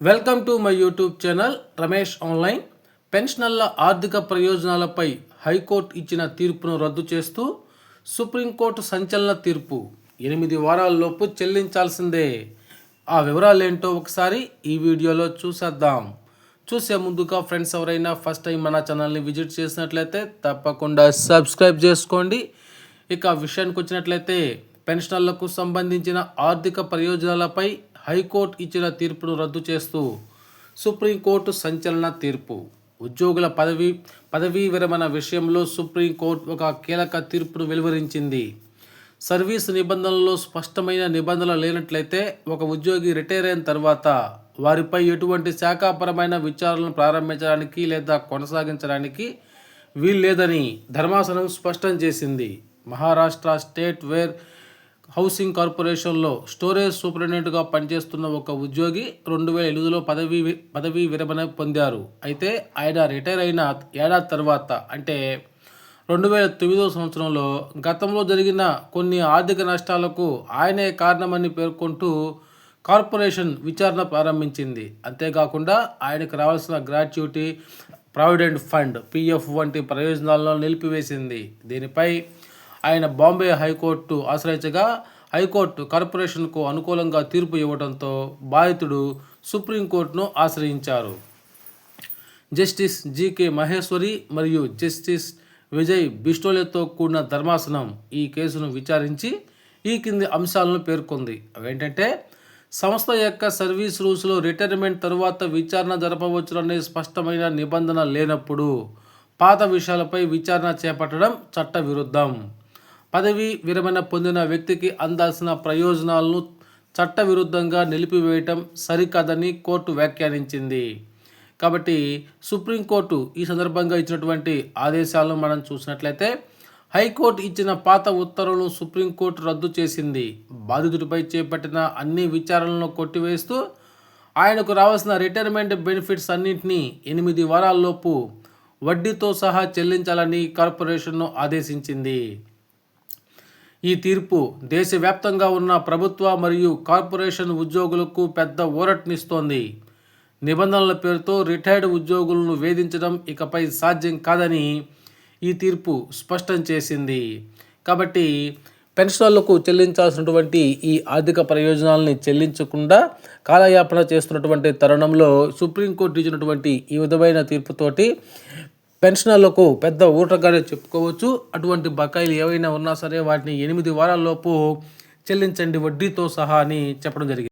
Welcome to my YouTube channel Ramesh online. పెన్షనర్ల ఆర్థిక ప్రయోజనాలపై high court ఇచ్చిన తీర్పును రద్దు చేస్తూ సుప్రీంకోర్టు సంచలన తీర్పు. ఎనిమిది వారాల్లోపు చెల్లించాల్సిందే. ఆ వివరాలు ఏంటో ఒకసారి ఈ వీడియోలో చూసేద్దాం. చూసే ముందుగా ఫ్రెండ్స్ ఎవరైనా ఫస్ట్ టైం మన ఛానల్ని విజిట్ చేసినట్లయితే తప్పకుండా సబ్స్క్రైబ్ చేసుకోండి. ఇక విషయానికి వచ్చినట్లయితే పెన్షనర్లకు సంబంధించిన ఆర్థిక ప్రయోజనాలపై హైకోర్టు ఇచ్చిన తీర్పును రద్దు చేస్తూ సుప్రీంకోర్టు సంచలన తీర్పు. ఉద్యోగుల పదవి పదవీ విరమణ విషయంలో సుప్రీంకోర్టు ఒక కీలక తీర్పును వెలువరించింది. సర్వీస్ నిబంధనల్లో స్పష్టమైన నిబంధనలు లేనట్లయితే ఒక ఉద్యోగి రిటైర్ అయిన తర్వాత వారిపై ఎటువంటి శాఖాపరమైన విచారణను ప్రారంభించడానికి లేదా కొనసాగించడానికి వీల్లేదని ధర్మాసనం స్పష్టం చేసింది. మహారాష్ట్ర స్టేట్ వేర్ హౌసింగ్ కార్పొరేషన్లో స్టోరేజ్ సూపరింటెండెంట్గా పనిచేస్తున్న ఒక ఉద్యోగి రెండు వేల ఎనిమిదిలో పదవీ పదవీ విరమణ పొందారు. అయితే ఆయన రిటైర్ అయిన ఏడాది తర్వాత అంటే రెండు వేల తొమ్మిదో సంవత్సరంలో గతంలో జరిగిన కొన్ని ఆర్థిక నష్టాలకు ఆయనే కారణమని పేర్కొంటూ కార్పొరేషన్ విచారణ ప్రారంభించింది. అంతేకాకుండా ఆయనకు రావాల్సిన గ్రాట్యుటీ ప్రావిడెంట్ ఫండ్ పిఎఫ్ వంటి ప్రయోజనాలను నిలిపివేసింది. దీనిపై ఆయన బాంబే హైకోర్టు ఆశ్రయించగా హైకోర్టు కార్పొరేషన్కు అనుకూలంగా తీర్పు ఇవ్వడంతో బాధితుడు సుప్రీంకోర్టును ఆశ్రయించారు. జస్టిస్ జీకే మహేశ్వరి మరియు జస్టిస్ విజయ్ బిస్టోలేతో కూడిన ధర్మాసనం ఈ కేసును విచారించి ఈ కింది అంశాలను పేర్కొంది. అవేంటంటే సంస్థ యొక్క సర్వీస్ రూల్స్లో రిటైర్మెంట్ తరువాత విచారణ జరపవచ్చుననే స్పష్టమైన నిబంధన లేనప్పుడు పాత విషయాలపై విచారణ చేపట్టడం చట్ట విరుద్ధం పదవి విరమణ పొందిన వ్యక్తికి అందాల్సిన ప్రయోజనాలను చట్టవిరుద్ధంగా నిలిపివేయటం సరికాదని కోర్టు వ్యాఖ్యానించింది. కాబట్టి సుప్రీంకోర్టు ఈ సందర్భంగా ఇచ్చినటువంటి ఆదేశాలను మనం చూసినట్లయితే హైకోర్టు ఇచ్చిన పాత ఉత్తర్వులను సుప్రీంకోర్టు రద్దు చేసింది. బాధితుడిపై చేపట్టిన అన్ని విచారణలను కొట్టివేస్తూ ఆయనకు రావాల్సిన రిటైర్మెంట్ బెనిఫిట్స్ అన్నింటినీ ఎనిమిది వారాల్లోపు వడ్డీతో సహా చెల్లించాలని కార్పొరేషన్ను ఆదేశించింది. ఈ తీర్పు దేశవ్యాప్తంగా ఉన్న ప్రభుత్వ మరియు కార్పొరేషన్ ఉద్యోగులకు పెద్ద ఊరట్నిస్తోంది. నిబంధనల పేరుతో రిటైర్డ్ ఉద్యోగులను వేధించడం ఇకపై సాధ్యం కాదని ఈ తీర్పు స్పష్టం చేసింది. కాబట్టి పెన్షనర్లకు చెల్లించాల్సినటువంటి ఈ ఆర్థిక ప్రయోజనాలని చెల్లించకుండా కాలయాపన చేస్తున్నటువంటి తరుణంలో సుప్రీంకోర్టు ఇచ్చినటువంటి ఈ విధమైన తీర్పుతోటి పెన్షనర్లకు పెద్ద ఊటగానే చెప్పుకోవచ్చు. అటువంటి బకాయిలు ఏవైనా ఉన్నా సరే వాటిని ఎనిమిది వారాల్లోపు చెల్లించండి. వడ్డీతో సహా అని చెప్పడం జరిగింది.